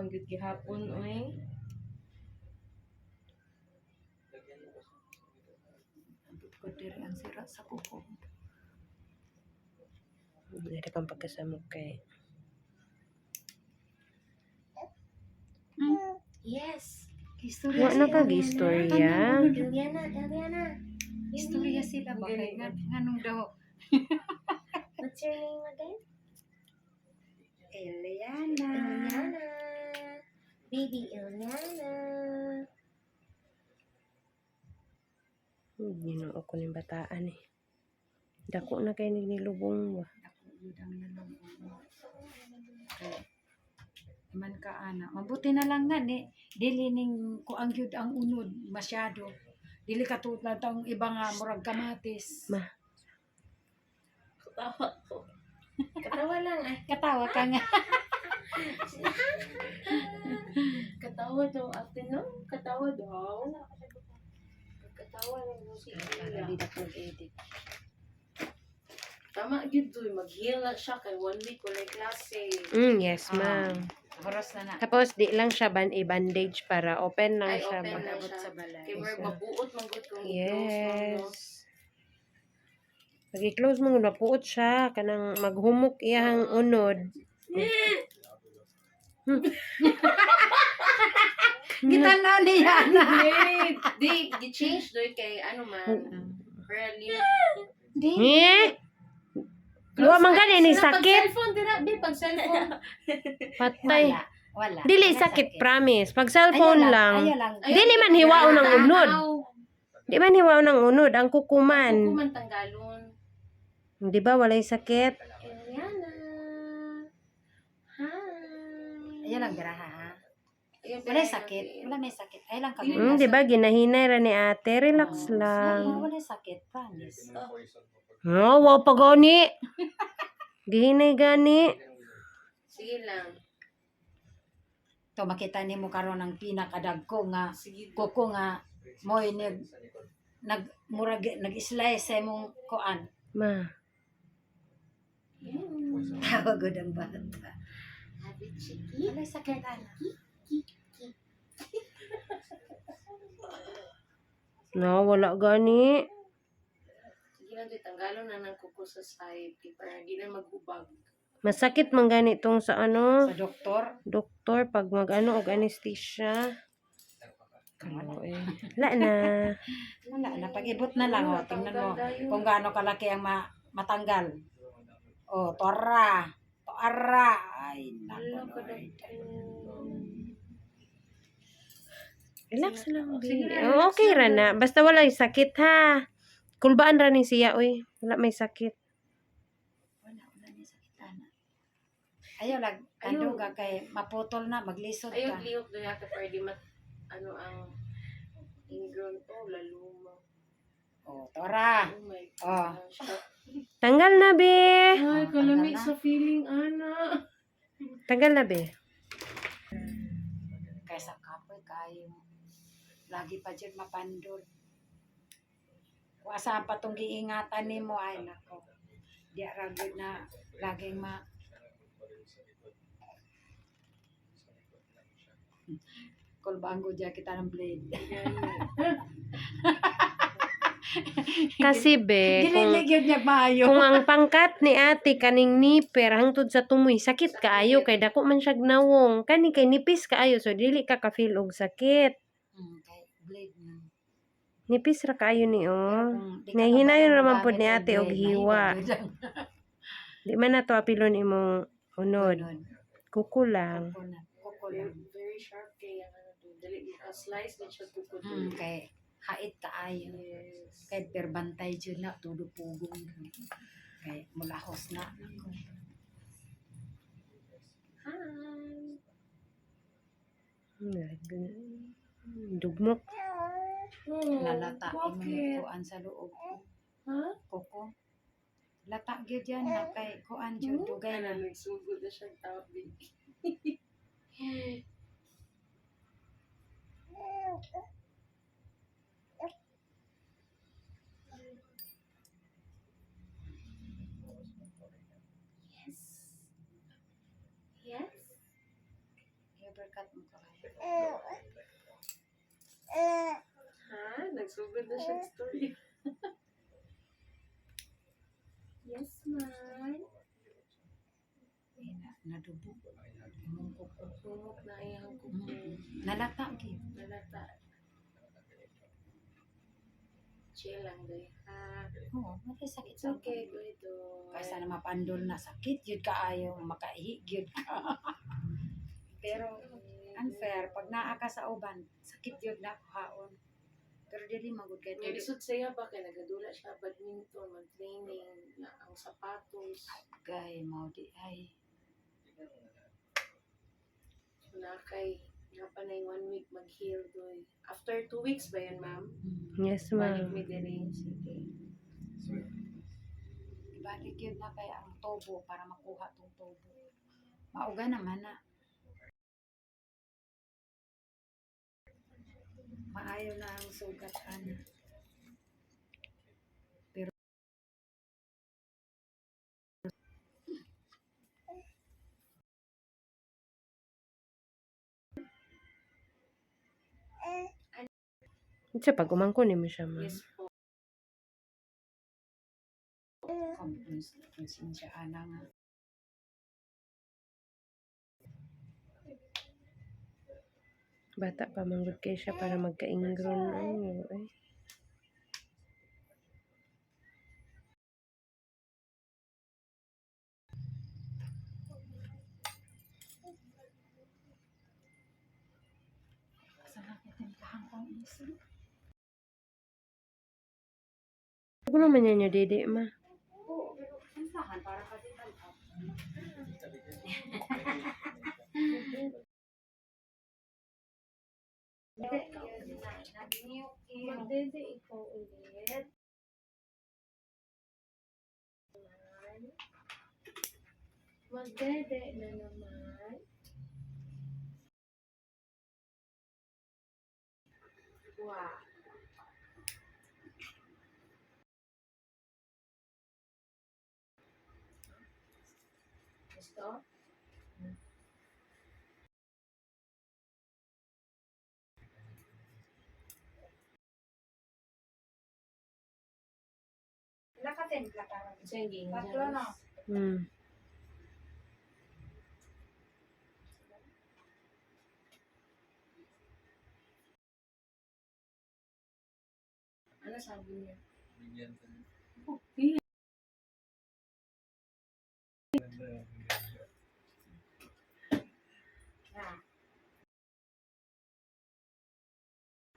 man gyud gihapon oy. Ko diri ang sira sa kuko. Dili kang pagkasamok kay. Yes. Istorya Wa na ka gistorya. Eliana, Eliana. Istorya sila ba kay nga nganong daw What's your name again? Eliana. Eliana. Baby Eliana. Hmm, Ginoo ko ning bataan eh. Dako na kay nilubong ba. Ako yun ang nalungkot. Kay man ka ana. Mabuti na lang nga ni dili ning ko ang gyud ang unod masyado. Dili ka tulad tang iba nga murag kamatis. Ma. Katawa ko. Katawa lang ay. Katawa ka nga. Katawa daw ate no? Katawa daw. Katawa lang daw si Para Ella. di na edit. Tama gyud doy mag-heal na siya kay one week wala klase. Mm, yes, Ah. ma'am. Oras na na. Tapos di lang siya ban i-bandage para open lang Ay, siya open ba. na. Abot sa balay. Kay more mabuot man gud kung i-close mo no. Yes. Pag i-close mo na puot siya kanang maghumok iyang unod. Kita na na. Wait, di gi-change doy kay ano man. Really. Di. Eh? Wa man gani ni Pag sakit. cellphone dira bi pag cellphone. Patay. Wala. Wala. Dili sakit, promise. Pag cellphone Ayaw lang. Ayaw lang. Dili man hiwaon ng unod. Di man hiwaon ng unod ang kukuman. Kukuman tanggalon. Di ba walay sakit? Eliana. Hi. Ayaw lang ha. Wala sakit. Wala may sakit. Ayaw lang kagula. Mm, di ba ginahinay ra ni ate, relax Oo. lang. Wala sakit. Promise. Oh, wow pa gani. Gihinay gani. Sige lang. To makita nimo karon ang pinakadagko nga Sige. kuko nga moy nag nag murag nag-slice sa imong kuan. Ma. Mm. Tawag ang bata. Happy chiki. Wala sakit ana. No, wala gani. Sige lang doy tanggalon na ng kuko sa side kay para di na maghubag. Masakit man gani tong sa ano, Sa doktor. doktor pag mag-ano og anesthesia. Kalo eh. Wala na. Wala na pag-ibot na lang oh. Tingnan mo kung gaano kalaki ang ma matanggal. Oh, tora. Tora. Ay, nako. Relax lang, na, Oh, relax okay ra na. Basta wala sakit ha. Kulbaan ra ni siya, oy. Wala may sakit. Wala, wala ni sakit ana. Ayaw lang, Ayaw. kando ka kay maputol na, maglisod ka. liok doy ate para di mat ano ang ingrown to laluma. Oh, tora. Oh my Oh. gosh. Tanggal na, be. Ay, kalamig sa feeling, ana. Tanggal na, be. Kaysa kapoy kayo. Lagi pa dyan mapandol. Kung asahan pa itong giingatan ni mo, ay nako. Di ragid na laging ma... Kulbanggo dyan kita ng blade. Kasi, be, kung, kung ang pangkat ni ate kaning niper hangtod sa tumoy, sakit kaayo kay dako man siya gnawong. Kani kay nipis kaayo, so dili ka ka-feel og sakit. Nipis ra kaayo ni, oh. Kung di ka Nahihinayon naman pod ni ate og blade, hiwa. lang. Di man na to apilon imong unod. Unod. Kuko lang. Kuko na. Kuko lang. Very sharp kay ang ano to. Dali ka slice na siya kuko Hmm, kay hait kaayo. Yes. Kay perbantay dyan na, tudo pugong. Kay mulahos na. Hi. Dugmok. Lalata Bakit? mo kuan sa loob. Ha? Kuko. Lata gyud yan na kay kuan jud dugay na. nagsugod na siya tawag baby. Yes. Yes. Papercut mo ka. Ha? Nagsugod na siya story. yes, man. Eh, na, nadubo. Imong kuko. Sumok na iyang kuko. Mm. Nalata, gid. Nalata. Chill lang, doy. Ha? Oo, mali sakit sa okay, doy, doy. Kaysa na mapandol na sakit, yun kaayo, makaihi, yun ka. Pero, unfair, pag naa ka sa uban, sakit yun na haon. Pero dili magud kay Nga lisod siya ba kay nagadula siya badminton, mag-training, na ang sapatos. Gay, mau di ay. Na kay nga pa na yung one week mag-heal doy. After two weeks ba yun, ma'am? Mm. Yes, Balik ma'am. mi diri. Sige. Ibalik yun na kay ang tobo para makuha tong tobo. Mauga naman na. Maayo na ang sugat ana. Sa pag umangko ni mo siya, ma'am. Yes po. Konsensya ana nga. Bata pa manggod kay siya para magka-ingron. Ay, ay. Isa. Ako naman yan yung didi, ma. Oo, pero para kaditan ka. Magdede ikaw ulit. Magdede na naman. Wow. Gusto? Nakatimpla ka Tatlo na. Hmm. Ano sabi niya? Na.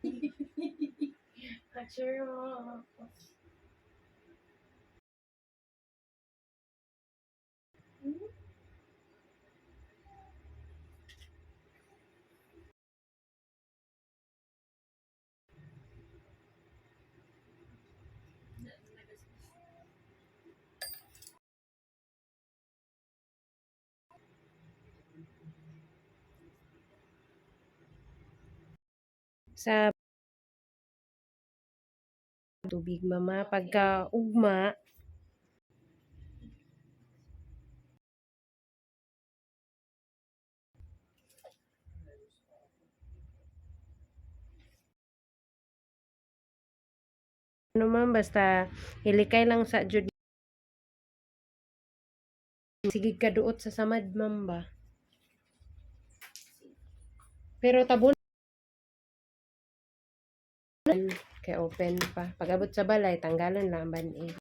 Picture mo. Sa tubig, mama. Pagka ugma, ano man, basta ilikay lang sa jud sige ka duot sa samad ma'am ba pero tabon kay open pa. Pag abot sa balay tanggalan lang ban eh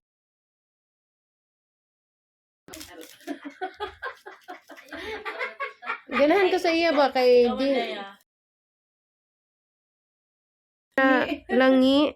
ganahan ko sa iya ba kay di na langi